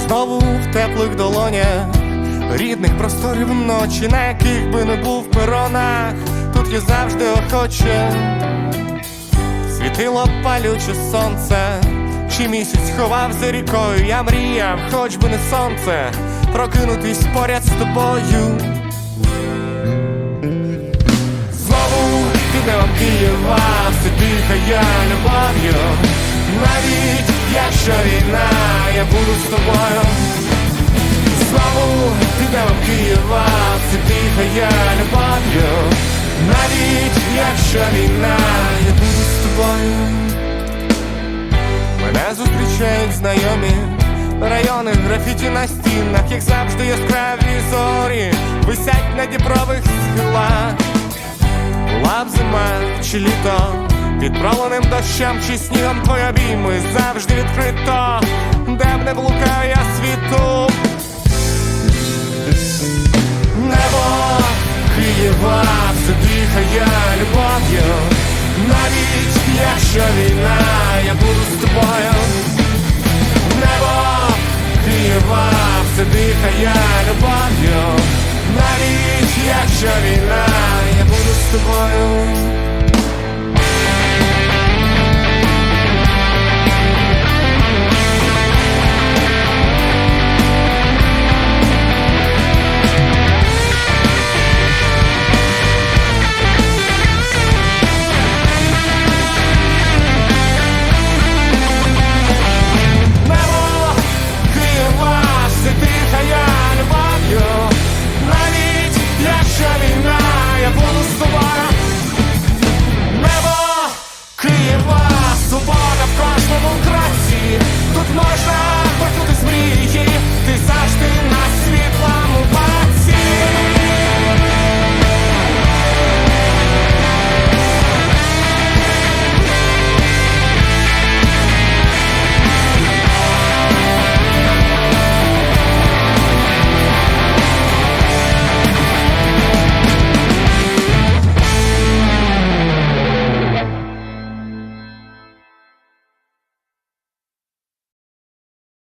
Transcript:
знову в теплих долонях, рідних просторів ночі, на яких би не був в перонах, тут я завжди охоче. Світило палюче сонце, чи місяць ховав за рікою, я мріяв, хоч би не сонце, прокинутись поряд з тобою. Знову під небом Києва все дихає любов'ю. Навіть якщо війна, я з тобою. Знову під небом Києва все дихає любов'ю. Навіть якщо війна, я буду з тобою. Мене зустрічають знайомі Райони графіті на стінах, як завжди яскраві зорі. Висять на дібрових схилах. Була б зима чи літо, під проленим дощем чи снігом твої обійми завжди відкрито, де б не блукав якщо війна, я буду з тобою. Небо Києва все дихає любов'ю, навіть якщо війна, я буду з тобою. Києва, свобода в кожному краї